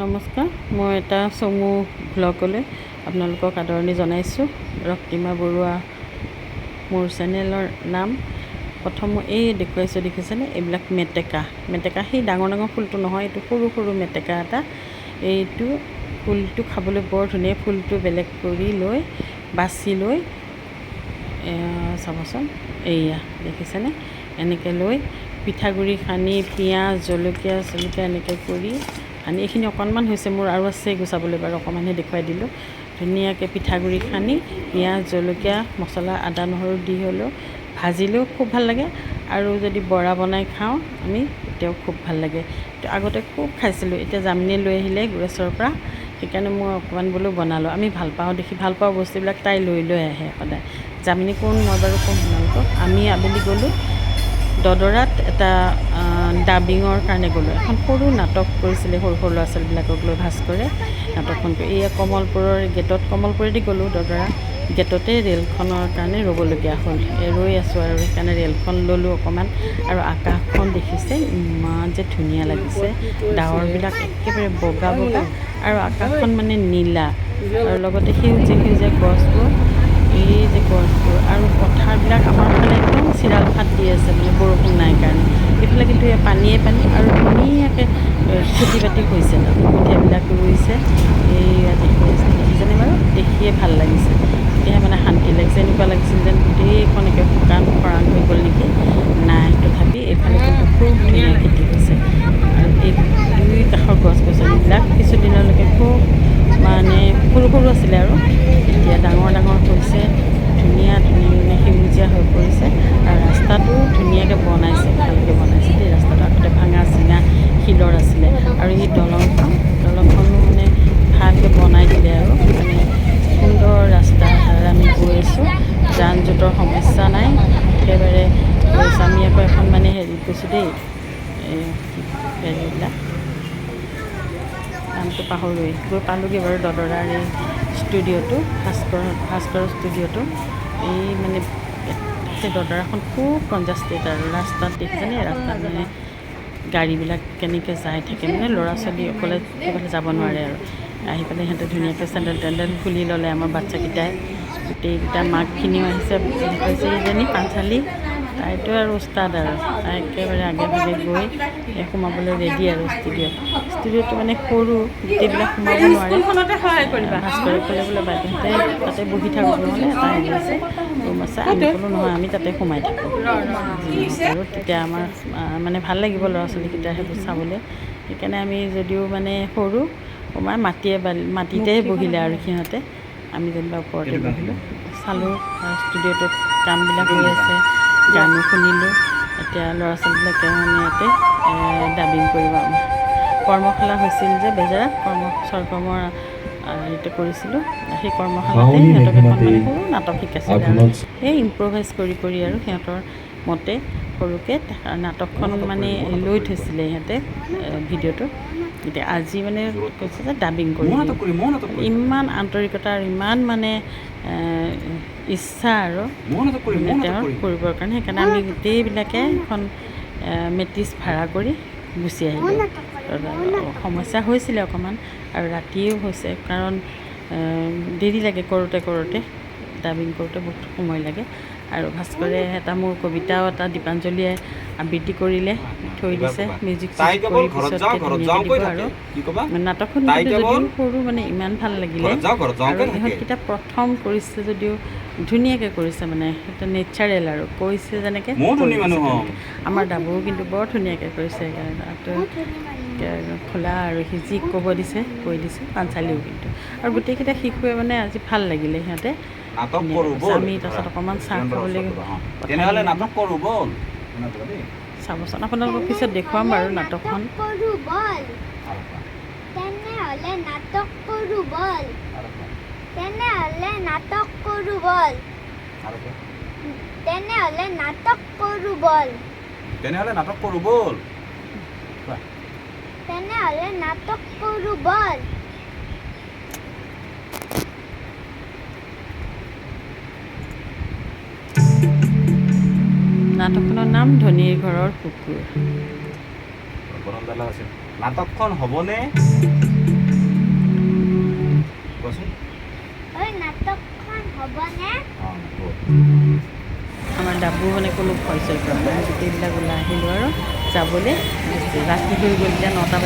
নমস্কাৰ মই এটা চমু ভ্লগলৈ আপোনালোকক আদৰণি জনাইছোঁ। ৰক্তিমা বৰুৱা মোৰ চেনেলৰ নাম। প্ৰথম এই দেখুৱাইছোঁ দেখিছেনে? এইবিলাক মেটেকা। মেটেকা সেই ডাঙৰ ডাঙৰ ফুলটো নহয় এইটো সৰু সৰু মেটেকা এটা। এইটো ফুলটো খাবলৈ বৰ ধুনীয়া ফুলটো বেলেগ কৰি লৈ বাছি লৈ চাবচোন এইয়া দেখিছেনে? এনেকৈ লৈ পিঠাগুড়ি সানি পিঁয়াজ জলকীয়া চলকীয়া এনেকৈ কৰি সানি এইখিনি অকণমান হৈছে মোৰ আৰু আছে গুচাবলৈ বাৰু অকণমানহে দেখুৱাই দিলোঁ। ধুনীয়াকৈ পিঠাগুড়ি সানি পিঁয়াজ জলকীয়া মছলা আদা নহৰু দি হ'লেও ভাজিলেও খুব ভাল লাগে। আৰু যদি বৰা বনাই খাওঁ আমি তেতিয়াও খুব ভাল লাগে। আগতে খুব খাইছিলোঁ এতিয়া জামিনী লৈ আহিলে গুৰেশ্বৰৰ পৰা। সেইকাৰণে মই অকণমান বোলো বনালোঁ। আমি ভাল পাওঁ দেখি ভাল পাওঁ বস্তুবিলাক তাই লৈ লৈ আহে সদায়। জামিনী কোন মই বাৰু ক'ম আপোনালোকক। আমি আবেলি গ'লোঁ দদৰাত এটা ডাবিঙৰ কাৰণে গ'লোঁ। এখন সৰু নাটক কৰিছিলে সৰু সৰু ল'ৰা ছোৱালীবিলাকক লৈ ভাস্কৰে নাটকখন এইয়া কমলপুৰৰ গেটত কমলপুৰেদি গ'লোঁ দদৰা। গেটতে ৰে'লখনৰ কাৰণে ৰ'বলগীয়া হ'ল। ৰৈ আছোঁ আৰু সেইকাৰণে ৰে'লখন ল'লোঁ অকণমান। আৰু আকাশখন দেখিছে ইমান যে ধুনীয়া লাগিছে। ডাৱৰবিলাক একেবাৰে বগা বগা। আৰু আকাশখন মানে নীলা। আৰু লগতে সেউজীয়া সেউজীয়া গছবোৰ। এই যে গছবোৰ আৰু পথাৰবিলাক আমাৰ ফালে একদম চিৰাল ফাট দি আছে মানে বৰষুণ নাই কাৰণে। এইফালে কিন্তু পানীয়ে পানী আৰু ধুনীয়াকৈ খেতি বাতি হৈছে তাত কঠীয়াবিলাক ৰুইছে এইয়া দেখি আছে দেখিছেনে বাৰু দেখিয়ে ভাল লাগিছে তেতিয়াহে মানে শান্তি লাগিছে এনেকুৱা লাগিছিল যেন গোটেইখন একে শুকান খৰাং হৈ গ'ল নেকি নাই তথাপি এইফালে কিন্তু খুব ধুনীয়া খেতি হৈছে আৰু এই দুই কাষৰ গছ গছনিবিলাক কিছুদিনলৈকে খুব মানে সৰু সৰু আছিলে আৰু। এতিয়া ডাঙৰ ডাঙৰ হৈছে ধুনীয়া ধুনীয়া মানে সেউজীয়া হৈ পৰিছে। আৰু ৰাস্তাটো ধুনীয়াকৈ বনাইছে ভালকৈ বনাইছে দেই। ৰাস্তাটো আগতে ভাঙা চিঙা শিলৰ আছিলে। আৰু এই দলংখন দলংখনো মানে ভালকৈ বনাই দিলে আৰু। মানে সুন্দৰ ৰাস্তা আৰু আমি গৈ আছোঁ। যান জোঁটৰ সমস্যা নাই। একেবাৰে গৈছোঁ আমি আকৌ এখন মানে হেৰিত গৈছোঁ দেই হেৰিবিলাক? নামটো পাহৰোঁৱেই গৈ পালোঁগৈ বাৰু দদৰাৰ এই ষ্টুডিঅ'টো ভাস্কৰ ভাস্কৰৰ ষ্টুডিঅ'টো এই মানে সেই দদৰাখন খুব কনজাষ্টেড আৰু ৰাস্তাত দেখিছেনে, ৰাস্তাত মানে গাড়ীবিলাক কেনেকৈ যাই থাকে মানে ল'ৰা ছোৱালী অকলে সেইফালে যাব নোৱাৰে আৰু। আহি পেলাই সিহঁতে ধুনীয়াকৈ চেণ্ডেল টেণ্ডেল খুলি ল'লে আমাৰ বাচ্ছাকেইটাই। গোটেইকেইটা মাকখিনিও আহিছে হৈছে এইজনী পাঞ্চালী তাইতো আৰু উস্তাদ আৰু তাই একেবাৰে আগে ভাগে গৈ সোমাবলৈ ৰেডি আৰু ষ্টুডিঅ'ত ষ্টুডিঅ'টো মানে সৰু গোটেইবিলাক সোমাব নোৱাৰে। সহায় কৰিবা। ভাস্কৰে ক'লে বোলে বাইদেউহঁতে তাতে বহি থাকোঁ নহ'লে এটা হেৰি আছে। ৰুম আছে আমি ক'লোঁ নহয় আমি তাতে সোমাই থাকোঁ। আৰু তেতিয়া আমাৰ মানে ভালো লাগিব ল'ৰা ছোৱালীকেইটা সেইবোৰ চাবলৈ সেইকাৰণে আমি যদিও মানে সৰু সোমাই মাটিয়ে বালি মাটিতে বহিলে আৰু সিহঁতে। আমি যেনিবা ওপৰতে বহিলোঁ। চালোঁ ষ্টুডিঅ'টোত কামবিলাক হৈ আছে। গানো শুনিলোঁ। এতিয়া ল'ৰা ছোৱালীবিলাকে মানে ইয়াতে ডাবিং কৰিব। কৰ্মশালা হৈছিল যে বেজেৰাত কৰ্ম স্বৰকৰ্মৰ হেৰিটো কৰিছিলোঁ। সেই কৰ্মশালাতে সিহঁতক এখন মানে সৰু নাটক শিকাইছিলে আৰু। সেই ইম্প্ৰভাইজ কৰি কৰি আৰু সিহঁতৰ মতে সৰুকৈ নাটকখন মানে লৈ থৈছিলে সিহঁতে ভিডিঅ'টো। এতিয়া আজি মানে কৈছে যে ডাবিং কৰি ইমান আন্তৰিকতা আৰু ইমান মানে ইচ্ছা আৰু মানে তেওঁৰ কৰিবৰ কাৰণে। সেইকাৰণে আমি গোটেইবিলাকে এখন মেট্ৰিছ ভাড়া কৰি গুচি আহিলোঁ। সমস্যা হৈছিলে অকণমান আৰু ৰাতিও হৈছে। কাৰণ দেৰি লাগে কৰোঁতে কৰোঁতে। ডাবিং কৰোঁতে বহুত সময় লাগে। আৰু ভাস্কৰে এটা মোৰ কবিতাও এটা দীপাঞ্জলীয়ে আবৃত্তি কৰিলে থৈ দিছে মিউজিক কৰি পিছত দিব আৰু। নাটকখন যদিও সৰু মানে ইমান ভাল লাগিলে। আৰু কৈ থাকে। ইহঁতকেইটা প্ৰথম কৰিছে যদিও ধুনীয়াকৈ কৰিছে মানে সেইটো নেচাৰেল আৰু। কৈছে যেনেকৈ। আমাৰ দাবুও কিন্তু বৰ ধুনীয়াকৈ কৰিছে খোলা আৰু সি যি ক'ব দিছে কৈ দিছে পাঞ্চালীও কিন্তু। আৰু গোটেইকেইটা শিশুৱে মানে আজি ভাল লাগিলে সিহঁতে। নাটক কৰোঁ। ব'ল। আমি তাৰপাছত অকণমান চাহ খাবলৈ তেনেহ'লে নাটক কৰোঁ ব'ল। চাবচোন আপোনালোকক পিছত দেখুৱাম বাৰু নাটকখন। কৰো বল। তেনেহ'লে নাটক কৰো বল। তেনেহ'লে নাটক কৰো বল। তেনেহ'লে নাটক কৰো বল। তেনেহ'লে নাটক কৰোঁ ব'ল। তেনেহ'লে নাটক কৰো বল। নাটকখনৰ নাম ধনীৰ ঘৰৰ কুকুৰ। নাটকখন হ'বনে? আমাৰ ডাবু মানে কোনো ভয় চয় কৰা নাই গোটেইবিলাক ওলাই আহিলোঁ আৰু যাবলৈ। ৰাতি হৈ গ'ল এতিয়া নটা